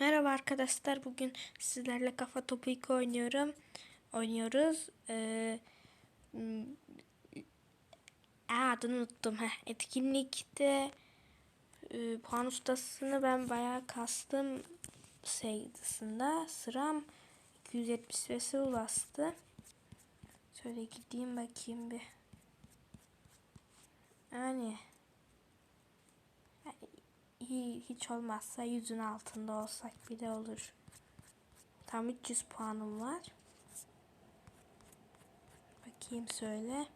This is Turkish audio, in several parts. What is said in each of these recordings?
Merhaba arkadaşlar. Bugün sizlerle kafa topu 2 oynuyorum. Oynuyoruz. Ee, m- Aa, adını unuttum. Heh, etkinlikte e, puan ustasını ben bayağı kastım sayısında. Sıram 275'e ulaştı. Şöyle gideyim bakayım bir. Yani hiç olmazsa yüzün altında olsak bile olur. Tam 300 puanım var. Bakayım söyle.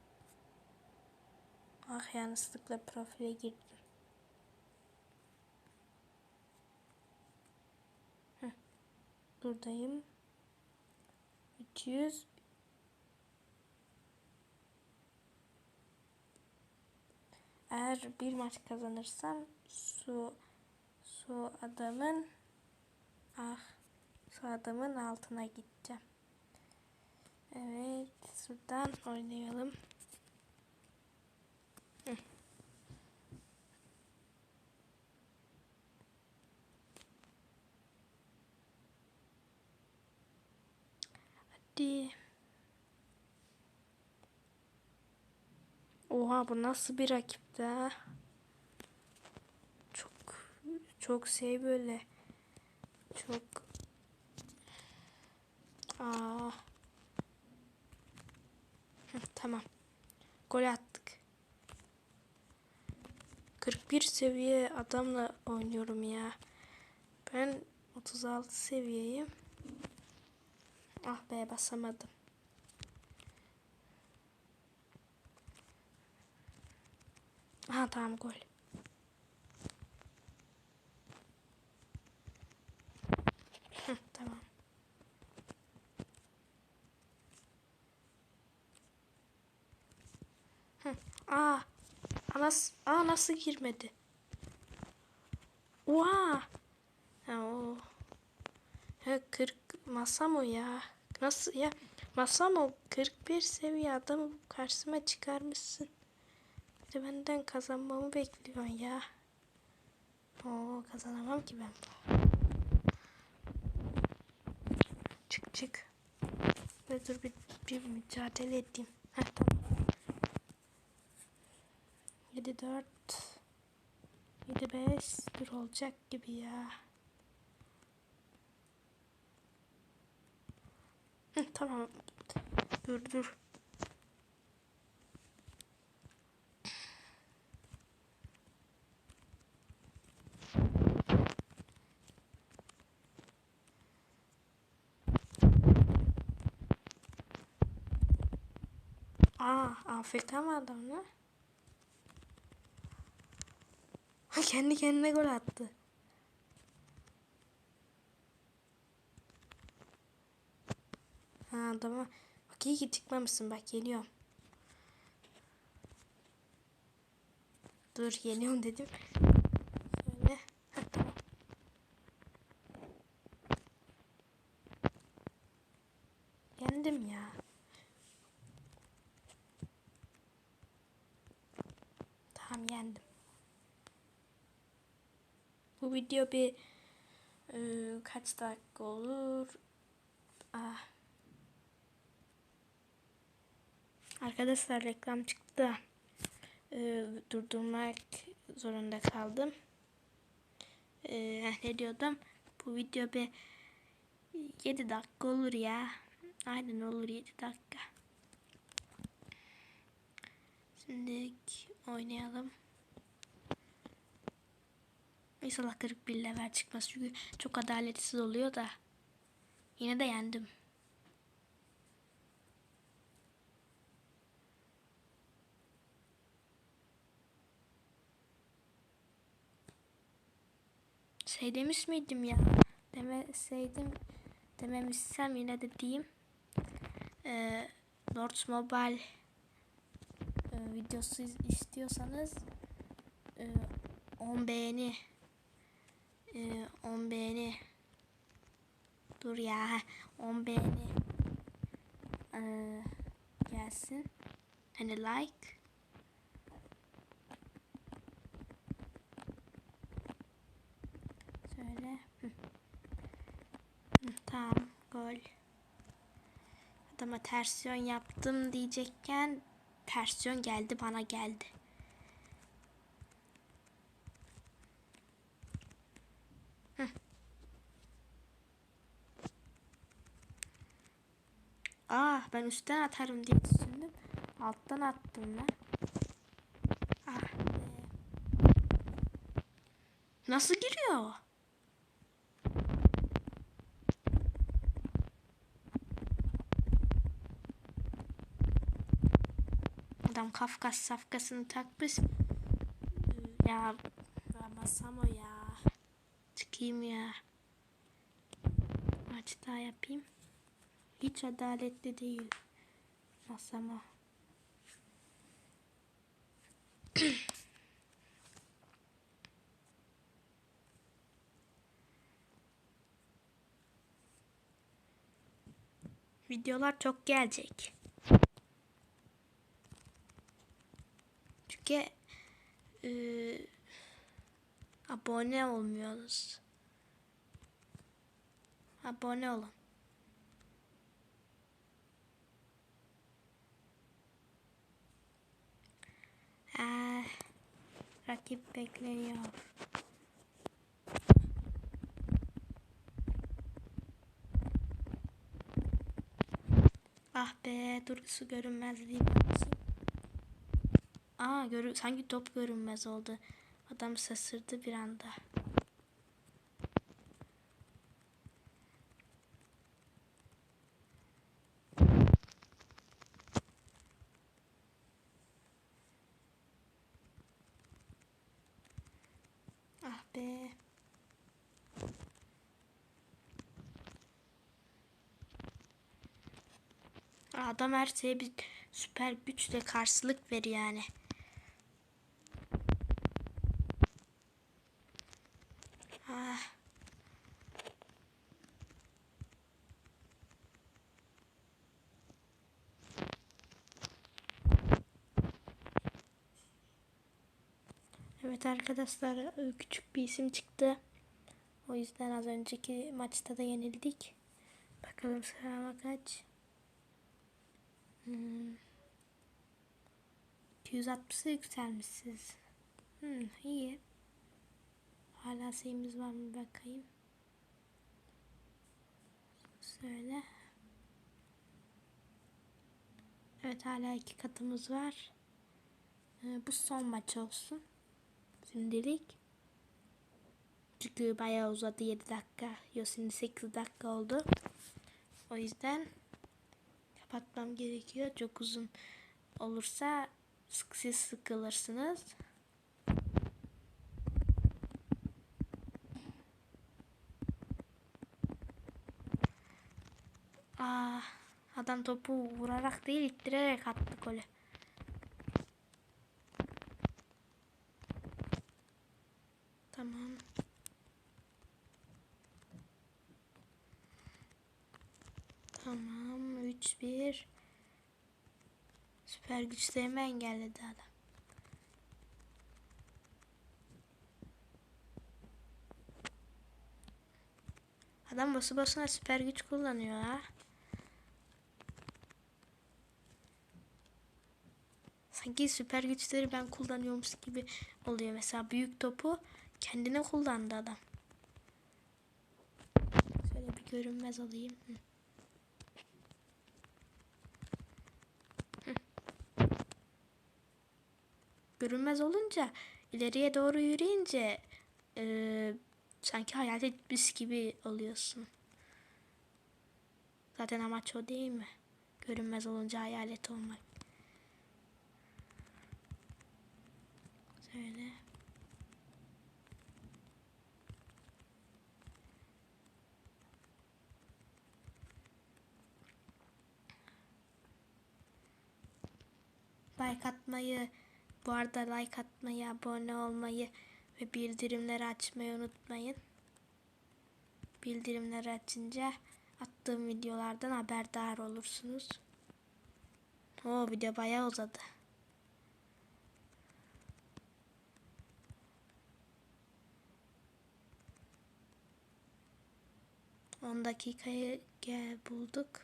Ah yanlışlıkla profile girdim. Heh, buradayım. 300 Eğer bir maç kazanırsam su su adamın ah su adamın altına gideceğim. Evet, şuradan oynayalım. Hadi. Oha bu nasıl bir rakip de? Çok şey böyle. Çok Aa. Tamam. Gol attık. 41 seviye adamla oynuyorum ya. Ben 36 seviyeyim. Ah be basamadım. Ha tamam gol. Hı, tamam. Hı. Aa, anas, aa nasıl girmedi? Oha. Ha o. Ha 40 masa mı ya? Nasıl ya? Masa mı? 41 seviye adamı karşıma çıkarmışsın. De benden kazanmamı bekliyorsun ya. Oo kazanamam ki ben. Çık çık. Ve dur bir, bir mücadele edeyim. Heh tamam. 7 4 7 5 dur olacak gibi ya. Tamam. Dur dur. Aa, AFK mı adam ne? Ha, kendi kendine gol attı. Ha adama bak iyi ki çıkmamışsın bak geliyorum. Dur geliyorum dedim. Şöyle. Ha, tamam. Yendim ya. Tamam yendim. Bu video bir e, kaç dakika olur? Ah. Arkadaşlar reklam çıktı. E, durdurmak zorunda kaldım. E, ne diyordum? Bu video bir 7 dakika olur ya. Aynen olur 7 dakika. Şimdi oynayalım. İnşallah 41 level çıkmaz çünkü çok adaletsiz oluyor da. Yine de yendim. Şey demiş miydim ya? Demeseydim dememişsem yine de diyeyim. Ee, Lords Mobile e, videosu istiyorsanız e, 10 beğeni e, 10 beğeni. Dur ya. 10 beğeni. E, gelsin. Hani like? Şöyle Hı. gol. Adama tersiyon yaptım diyecekken tersiyon geldi bana geldi. Aa ben üstten atarım diye düşündüm. Alttan attım lan. Ah be. Nasıl giriyor? Adam Kafkas safkasını takmış. Ya basam o ya. Çıkayım ya. Maç daha yapayım. Hiç adaletli değil. Masama. Videolar çok gelecek. Çünkü e, abone olmuyoruz. Abone olun. Aa, rakip bekleniyor. Ah be, dur su görünmezliği bakayım. Aa, görü sanki top görünmez oldu. Adam şaşırdı bir anda. Ah be. Adam her şeye bir süper güçle karşılık veriyor yani. Ah. Evet arkadaşlar küçük bir isim çıktı. O yüzden az önceki maçta da yenildik. Bakalım sıralama kaç. Hmm. 260'a yükselmişsiniz. Hmm, iyi. Hala sayımız var mı bakayım. Söyle. Evet hala iki katımız var. Ee, bu son maç olsun. Şimdilik. Çünkü bayağı uzadı 7 dakika. Yok şimdi 8 dakika oldu. O yüzden kapatmam gerekiyor. Çok uzun olursa siz sıkılırsınız. Aa, adam topu vurarak değil ittirerek attı golü. Tamam. Tamam. 3-1. Süper güçlerimi engelledi adam. Adam bası basına süper güç kullanıyor ha. Sanki süper güçleri ben kullanıyormuş gibi oluyor. Mesela büyük topu kendine kullandı adam. Şöyle bir görünmez olayım. Hı. Hı. Görünmez olunca ileriye doğru yürüyünce e, sanki hayal etmiş gibi oluyorsun. Zaten amaç o değil mi? Görünmez olunca hayalet olmak. Şöyle. Like atmayı, bu arada like atmayı, abone olmayı ve bildirimleri açmayı unutmayın. Bildirimleri açınca attığım videolardan haberdar olursunuz. O video bayağı uzadı. 10 dakikayı bulduk.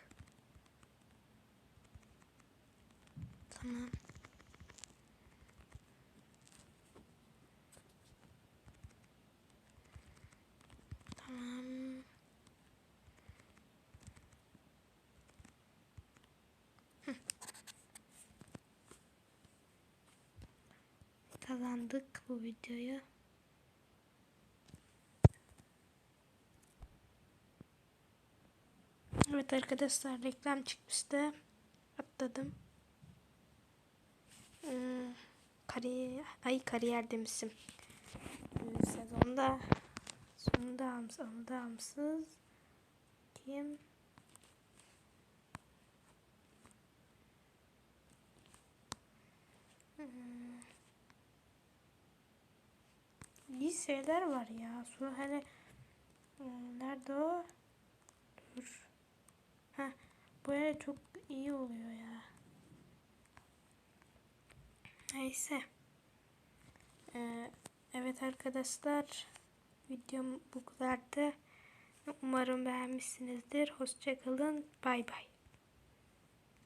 Tamam. Hı. Kazandık bu videoyu. Evet arkadaşlar reklam çıkmıştı. Atladım. Hmm, kariyer, ay kariyer demişim. Ee, sezonda sonunda amsız, sonunda amsız kim? İyi şeyler var ya. Su hani e, nerede o? Dur. Ha, böyle çok iyi oluyor ya. Neyse. Ee, evet arkadaşlar. Videom bu kadardı. Umarım beğenmişsinizdir. Hoşçakalın. Bay bay.